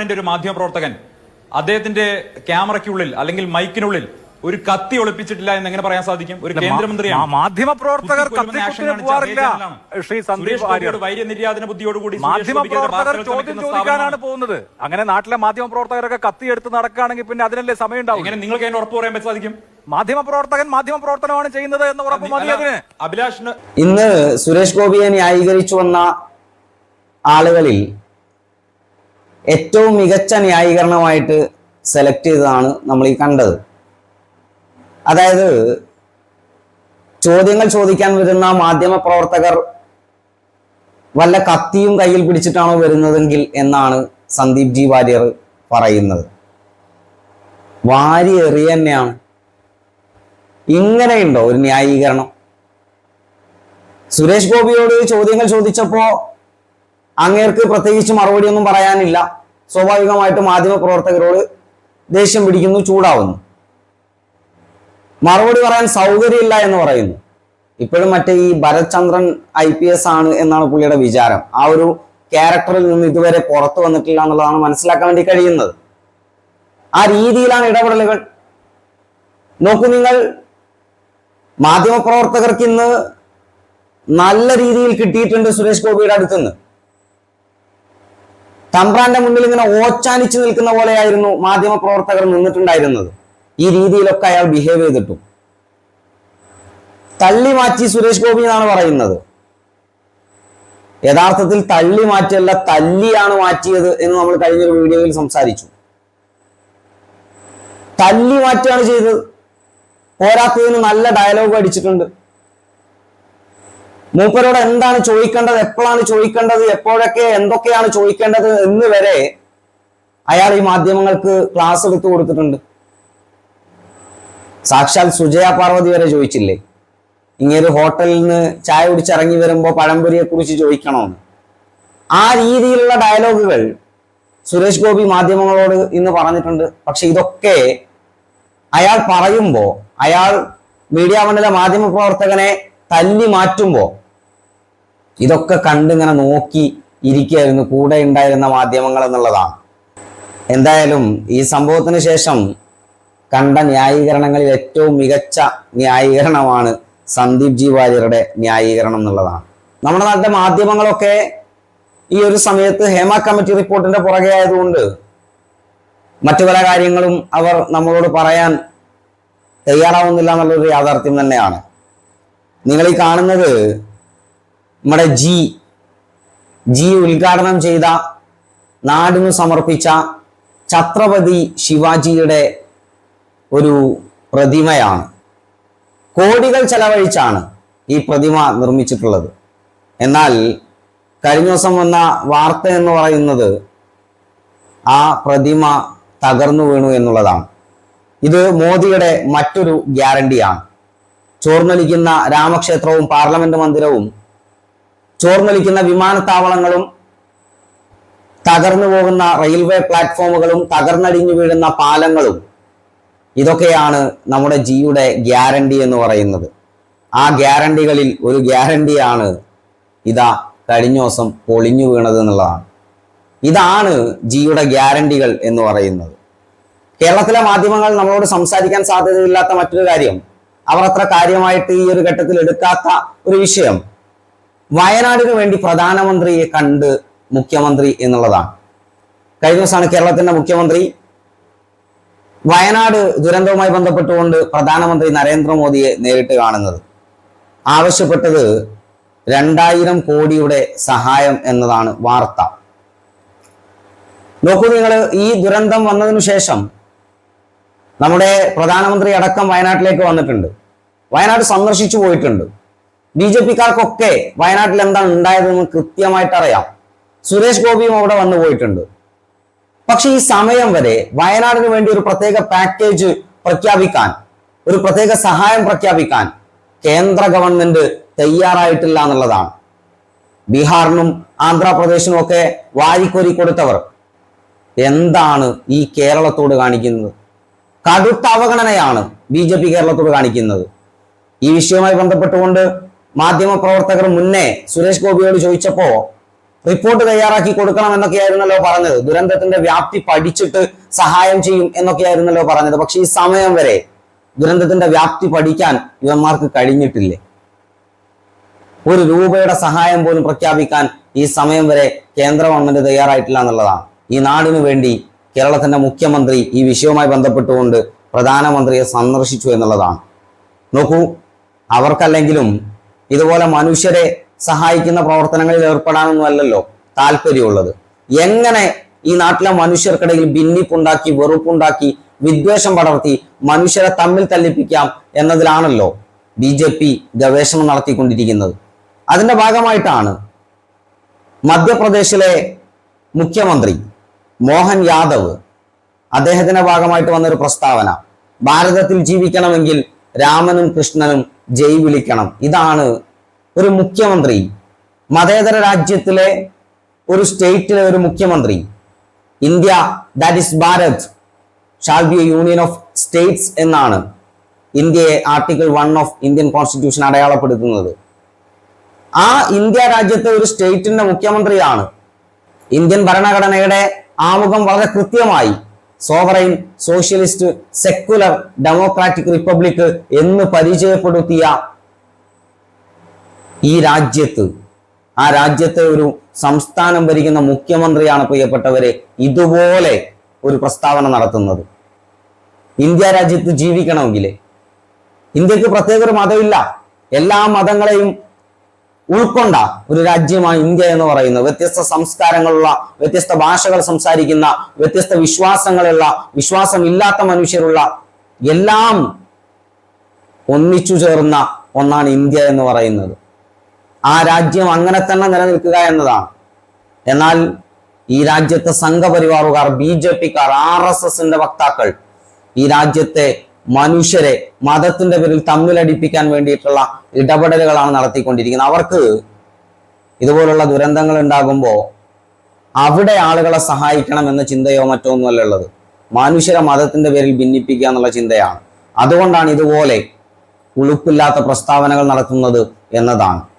ണിന്റെ ഒരു മാധ്യമപ്രവർത്തകൻ അദ്ദേഹത്തിന്റെ ക്യാമറയ്ക്കുള്ളിൽ അല്ലെങ്കിൽ മൈക്കിനുള്ളിൽ ഒരു കത്തി ഒളിപ്പിച്ചിട്ടില്ല എന്ന് എങ്ങനെ പറയാൻ സാധിക്കും? ഒരു കേന്ദ്രമന്ത്രിയാണ്. മാധ്യമ പ്രവർത്തകർ വൈര്യനിര്യാതന ബുദ്ധിയോടുകൂടി സുരേഷ് മാധ്യമ പ്രവർത്തകർ ചോദ്യം ചോദിക്കാനാണ് പോകുന്നത്. അങ്ങനെ നാട്ടിലെ മാധ്യമ പ്രവർത്തകരൊക്കെ കത്തി എടുത്ത് നടക്കുകയാണെങ്കിൽ പിന്നെ അതിനല്ലേ സമയം ഉണ്ടാവും ഇങ്ങനെ നിങ്ങൾക്ക് അതിന് ഉറപ്പ് പറയാൻ സാധിക്കും? മാധ്യമ പ്രവർത്തകൻ മാധ്യമ പ്രവർത്തനമാണ് ചെയ്യുന്നത് എന്ന് ഉറപ്പ് മതി അതിന്. അഭിലാഷിന് ഇന്ന് സുരേഷ് ഗോപിയെ ന്യായീകരിച്ചു വന്ന ആളുകളിൽ ഏറ്റവും മികച്ച ന്യായീകരണമായിട്ട് സെലക്ട് ചെയ്തതാണ് നമ്മൾ ഈ കണ്ടത്. അതായത് ചോദ്യങ്ങൾ ചോദിക്കാൻ വരുന്ന മാധ്യമ പ്രവർത്തകർ വല്ല കത്തിയും കയ്യിൽ പിടിച്ചിട്ടാണോ വരുന്നതെങ്കിൽ എന്നാണ് സന്ദീപ് ജി വാര്യർ പറയുന്നത്. വാരി എറിയ തന്നെയാണ്. ഇങ്ങനെയുണ്ടോ ഒരു ന്യായീകരണം? സുരേഷ് ഗോപിയോട് ചോദ്യങ്ങൾ ചോദിച്ചപ്പോ അങ്ങേർക്ക് പ്രത്യേകിച്ച് മറുപടി ഒന്നും പറയാനില്ല. സ്വാഭാവികമായിട്ട് മാധ്യമ പ്രവർത്തകരോട് ദേഷ്യം പിടിക്കുന്നു ചൂടാവുന്നു. മറുപടി പറയാൻ സൗകര്യമില്ല എന്ന് പറയുന്നു. ഇപ്പോഴും മറ്റേ ഈ ഭരത് ചന്ദ്രൻ ഐ പി എസ് ആണ് എന്നാണ് പുള്ളിയുടെ വിചാരം. ആ ഒരു ക്യാരക്ടറിൽ നിന്ന് ഇതുവരെ പുറത്തു വന്നിട്ടില്ല എന്നുള്ളതാണ് മനസ്സിലാക്കാൻ വേണ്ടി കഴിയുന്നത്. ആ രീതിയിലാണ് ഇടപെടലുകൾ. നോക്കൂ നിങ്ങൾ മാധ്യമപ്രവർത്തകർക്ക് ഇന്ന് നല്ല രീതിയിൽ കിട്ടിയിട്ടുണ്ട് സുരേഷ് ഗോപിയുടെ അടുത്തുനിന്ന്. തമ്പ്രാന്റെ മുന്നിൽ ഇങ്ങനെ ഓച്ചാനിച്ചു നിൽക്കുന്ന പോലെയായിരുന്നു മാധ്യമ പ്രവർത്തകർ നിന്നിട്ടുണ്ടായിരുന്നത്. ഈ രീതിയിലൊക്കെ അയാൾ ബിഹേവ് ചെയ്തിട്ടു. തള്ളി മാറ്റി സുരേഷ് ഗോപി എന്നാണ് പറയുന്നത്. യഥാർത്ഥത്തിൽ തള്ളി മാറ്റിയല്ല തല്ലിയാണ് മാറ്റിയത് എന്ന് നമ്മൾ കഴിഞ്ഞൊരു വീഡിയോയിൽ സംസാരിച്ചു. തല്ലി മാറ്റിയാണ് ചെയ്തത്. പോരാത്തതിന് നല്ല ഡയലോഗ് അടിച്ചിട്ടുണ്ട്. മൂപ്പരോട് എന്താണ് ചോദിക്കേണ്ടത്? എപ്പോഴാണ് ചോദിക്കേണ്ടത്? എപ്പോഴൊക്കെ എന്തൊക്കെയാണ് ചോദിക്കേണ്ടത് എന്ന് വരെ അയാൾ ഈ മാധ്യമങ്ങൾക്ക് ക്ലാസ് എടുത്തു കൊടുത്തിട്ടുണ്ട്. സാക്ഷാൽ സുജയ പാർവതി വരെ ചോദിച്ചില്ലേ? ഇങ്ങനെ ഹോട്ടലിൽ നിന്ന് ചായ കുടിച്ചിറങ്ങി വരുമ്പോൾ പഴംപൊരിയെ കുറിച്ച് ചോദിക്കണമെന്ന് ആ രീതിയിലുള്ള ഡയലോഗുകൾ സുരേഷ് ഗോപി മാധ്യമങ്ങളോട് ഇന്ന് പറഞ്ഞിട്ടുണ്ട്. പക്ഷെ ഇതൊക്കെ അയാൾ പറയുമ്പോൾ അയാൾ മീഡിയ മണ്ഡല മാധ്യമ പ്രവർത്തകനെ തല്ലി മാറ്റുമ്പോൾ ഇതൊക്കെ കണ്ടിങ്ങനെ നോക്കി ഇരിക്കുകയായിരുന്നു. കൂടെ ഉണ്ടായിരുന്ന മാധ്യമങ്ങൾ എന്നുള്ളതാണ്. എന്തായാലും ഈ സംഭവത്തിന് ശേഷം കണ്ട ന്യായീകരണങ്ങളിൽ ഏറ്റവും മികച്ച ന്യായീകരണമാണ് സന്ദീപ് ജി വാര്യരുടെ ന്യായീകരണം എന്നുള്ളതാണ്. നമ്മുടെ നാട്ടിലെ മാധ്യമങ്ങളൊക്കെ ഈ ഒരു സമയത്ത് ഹേമ കമ്മിറ്റി റിപ്പോർട്ടിന്റെ പുറകെ ആയതുകൊണ്ട് മറ്റു പല കാര്യങ്ങളും അവർ നമ്മളോട് പറയാൻ തയ്യാറാവുന്നില്ല എന്നുള്ളൊരു യാഥാർത്ഥ്യം തന്നെയാണ്. നിങ്ങൾ ഈ കാണുന്നത് നമ്മുടെ ജി ജി ഉദ്ഘാടനം ചെയ്ത നാടിനു സമർപ്പിച്ച ഛത്രപതി ശിവാജിയുടെ ഒരു പ്രതിമയാണ്. കോടികൾ ചെലവഴിച്ചാണ് ഈ പ്രതിമ നിർമ്മിച്ചിട്ടുള്ളത്. എന്നാൽ കഴിഞ്ഞ ദിവസം വന്ന വാർത്ത എന്ന് പറയുന്നത് ആ പ്രതിമ തകർന്നു വീണു എന്നുള്ളതാണ്. ഇത് മോദിയുടെ മറ്റൊരു ഗ്യാരണ്ടിയാണ്. ചോർന്നൊലിക്കുന്ന രാമക്ഷേത്രവും പാർലമെന്റ് മന്ദിരവും ചോർന്നൊലിക്കുന്ന വിമാനത്താവളങ്ങളും തകർന്നു പോകുന്ന റെയിൽവേ പ്ലാറ്റ്ഫോമുകളും തകർന്നടിഞ്ഞു വീഴുന്ന പാലങ്ങളും ഇതൊക്കെയാണ് നമ്മുടെ ജിയുടെ ഗ്യാരണ്ടി എന്ന് പറയുന്നത്. ആ ഗ്യാരണ്ടികളിൽ ഒരു ഗ്യാരണ്ടിയാണ് ഇതാ കഴിഞ്ഞ ദിവസം പൊളിഞ്ഞു വീണത് എന്നുള്ളതാണ്. ഇതാണ് ജിയുടെ ഗ്യാരണ്ടികൾ എന്ന് പറയുന്നത്. കേരളത്തിലെ മാധ്യമങ്ങൾ നമ്മളോട് സംസാരിക്കാൻ സാധ്യതയില്ലാത്ത മറ്റൊരു കാര്യം അവർ അത്ര കാര്യമായിട്ട് ഈ ഒരു ഘട്ടത്തിൽ എടുക്കാത്ത ഒരു വിഷയം. വയനാടിന് വേണ്ടി പ്രധാനമന്ത്രിയെ കണ്ട് മുഖ്യമന്ത്രി എന്നുള്ളതാണ്. കഴിഞ്ഞ ദിവസമാണ് കേരളത്തിന്റെ മുഖ്യമന്ത്രി. വയനാട് ദുരന്തവുമായി ബന്ധപ്പെട്ടുകൊണ്ട് പ്രധാനമന്ത്രി നരേന്ദ്രമോദിയെ നേരിട്ട് കാണുന്നത്. ആവശ്യപ്പെട്ടത് രണ്ടായിരം കോടിയുടെ സഹായം എന്നതാണ് വാർത്ത. നോക്കൂ നിങ്ങൾ ഈ ദുരന്തം വന്നതിനു ശേഷം നമ്മുടെ പ്രധാനമന്ത്രി അടക്കം വയനാട്ടിലേക്ക് വന്നിട്ടുണ്ട്. വയനാട് സന്ദർശിച്ചു പോയിട്ടുണ്ട്. ബി ജെ പിക്കാർക്കൊക്കെ വയനാട്ടിൽ എന്താണ് ഉണ്ടായതെന്ന് കൃത്യമായിട്ട് അറിയാം സുരേഷ് ഗോപിയും അവിടെ വന്നു പോയിട്ടുണ്ട്. പക്ഷെ ഈ സമയം വരെ വയനാടിന് വേണ്ടി ഒരു പ്രത്യേക പാക്കേജ് പ്രഖ്യാപിക്കാൻ ഒരു പ്രത്യേക സഹായം പ്രഖ്യാപിക്കാൻ കേന്ദ്ര ഗവൺമെന്റ് തയ്യാറായിട്ടില്ല എന്നുള്ളതാണ്. ബീഹാറിനും ആന്ധ്രാപ്രദേശിനും ഒക്കെ വാരിക്കോരി കൊടുത്തവർ എന്താണ് ഈ കേരളത്തോട് കാണിക്കുന്നത്? കടുത്ത അവഗണനയാണ് ബി ജെ പി കേരളത്തോട് കാണിക്കുന്നത്. ഈ വിഷയവുമായി ബന്ധപ്പെട്ടുകൊണ്ട് മാധ്യമ പ്രവർത്തകർ മുന്നേ സുരേഷ് ഗോപിയോട് ചോദിച്ചപ്പോ റിപ്പോർട്ട് തയ്യാറാക്കി കൊടുക്കണം എന്നൊക്കെയായിരുന്നല്ലോ പറഞ്ഞത്. ദുരന്തത്തിന്റെ വ്യാപ്തി പഠിച്ചിട്ട് സഹായം ചെയ്യും എന്നൊക്കെയായിരുന്നല്ലോ പറഞ്ഞത്. പക്ഷെ ഈ സമയം വരെ ദുരന്തത്തിന്റെ വ്യാപ്തി പഠിക്കാൻ ഇവന്മാർക്ക് കഴിഞ്ഞിട്ടില്ലേ? ഒരു രൂപയുടെ സഹായം പോലും പ്രഖ്യാപിക്കാൻ ഈ സമയം വരെ കേന്ദ്ര ഗവൺമെന്റ് തയ്യാറായിട്ടില്ല എന്നുള്ളതാണ്. ഈ നാടിനു വേണ്ടി കേരളത്തിന്റെ മുഖ്യമന്ത്രി ഈ വിഷയവുമായി ബന്ധപ്പെട്ടുകൊണ്ട് പ്രധാനമന്ത്രിയെ സന്ദർശിച്ചു എന്നുള്ളതാണ്. നോക്കൂ അവർക്കല്ലെങ്കിലും ഇതുപോലെ മനുഷ്യരെ സഹായിക്കുന്ന പ്രവർത്തനങ്ങളിൽ ഏർപ്പെടാനൊന്നും അല്ലല്ലോ താല്പര്യമുള്ളത്. എങ്ങനെ ഈ നാട്ടിലെ മനുഷ്യർക്കിടയിൽ ഭിന്നിപ്പുണ്ടാക്കി വെറുപ്പുണ്ടാക്കി വിദ്വേഷം പടർത്തി മനുഷ്യരെ തമ്മിൽ തല്ലിപ്പിക്കാം എന്നതിലാണല്ലോ ബി ജെ പി ഗവേഷണം നടത്തിക്കൊണ്ടിരിക്കുന്നത്. അതിന്റെ ഭാഗമായിട്ടാണ് മധ്യപ്രദേശിലെ മുഖ്യമന്ത്രി മോഹൻ യാദവ് അദ്ദേഹത്തിന്റെ ഭാഗമായിട്ട് വന്നൊരു പ്രസ്താവന. ഭാരതത്തിൽ ജീവിക്കണമെങ്കിൽ രാമനും കൃഷ്ണനും ജയ് വിളിക്കണം. ഇതാണ് ഒരു മുഖ്യമന്ത്രി. മതേതര രാജ്യത്തിലെ ഒരു സ്റ്റേറ്റിലെ ഒരു മുഖ്യമന്ത്രി. India that is Bharat shall be a union of states എന്നാണ് ഇന്ത്യയെ article one of Indian constitution അടയാളപ്പെടുത്തുന്നത്. ആ ഇന്ത്യ രാജ്യത്തെ ഒരു സ്റ്റേറ്റിന്റെ മുഖ്യമന്ത്രിയാണ്. ഇന്ത്യൻ ഭരണഘടനയുടെ ആമുഖം വളരെ കൃത്യമായി sovereign socialist secular democratic republic എന്ന് പരിചയപ്പെടുത്തിയ ഈ രാജ്യത്ത് ആ രാജ്യത്തെ ഒരു സംസ്ഥാനം ഭരിക്കുന്ന മുഖ്യമന്ത്രിയാണ് പ്രിയപ്പെട്ടവരെ ഇതുപോലെ ഒരു പ്രസ്താവന നടത്തുന്നത്. ഇന്ത്യ രാജ്യത്ത് ജീവിക്കണമെങ്കിൽ ഇന്ത്യയ്ക്ക് പ്രത്യേക ഒരു മതമില്ല. എല്ലാ മതങ്ങളെയും ഉൾക്കൊണ്ട ഒരു രാജ്യമാണ് ഇന്ത്യ എന്ന് പറയുന്നത് വ്യത്യസ്ത സംസ്കാരങ്ങളുള്ള വ്യത്യസ്ത ഭാഷകൾ സംസാരിക്കുന്ന വ്യത്യസ്ത വിശ്വാസങ്ങളുള്ള വിശ്വാസമില്ലാത്ത മനുഷ്യരുള്ള എല്ലാം ഒന്നിച്ചു ചേർന്ന ഒന്നാണ് ഇന്ത്യ എന്ന് പറയുന്നത്. ആ രാജ്യം അങ്ങനെ തന്നെ നിലനിൽക്കുക എന്നതാണ്. എന്നാൽ ഈ രാജ്യത്തെ സംഘപരിവാറുകാർ ബി ജെ പിക്കാർ ആർ എസ് എസിന്റെ വക്താക്കൾ ഈ രാജ്യത്തെ മനുഷ്യരെ മതത്തിന്റെ പേരിൽ തമ്മിലടിപ്പിക്കാൻ വേണ്ടിയിട്ടുള്ള ഇടപെടലുകളാണ് നടത്തിക്കൊണ്ടിരിക്കുന്നത്. അവർക്ക് ഇതുപോലുള്ള ദുരന്തങ്ങൾ ഉണ്ടാകുമ്പോൾ അവിടെ ആളുകളെ സഹായിക്കണം എന്ന ചിന്തയോ മറ്റോ ഒന്നുമല്ല ഉള്ളത്. മനുഷ്യരെ മതത്തിന്റെ പേരിൽ ഭിന്നിപ്പിക്കുക എന്നുള്ള ചിന്തയാണ്. അതുകൊണ്ടാണ് ഇതുപോലെ ഉളുപ്പില്ലാത്ത പ്രസ്താവനകൾ നടത്തുന്നത് എന്നതാണ്.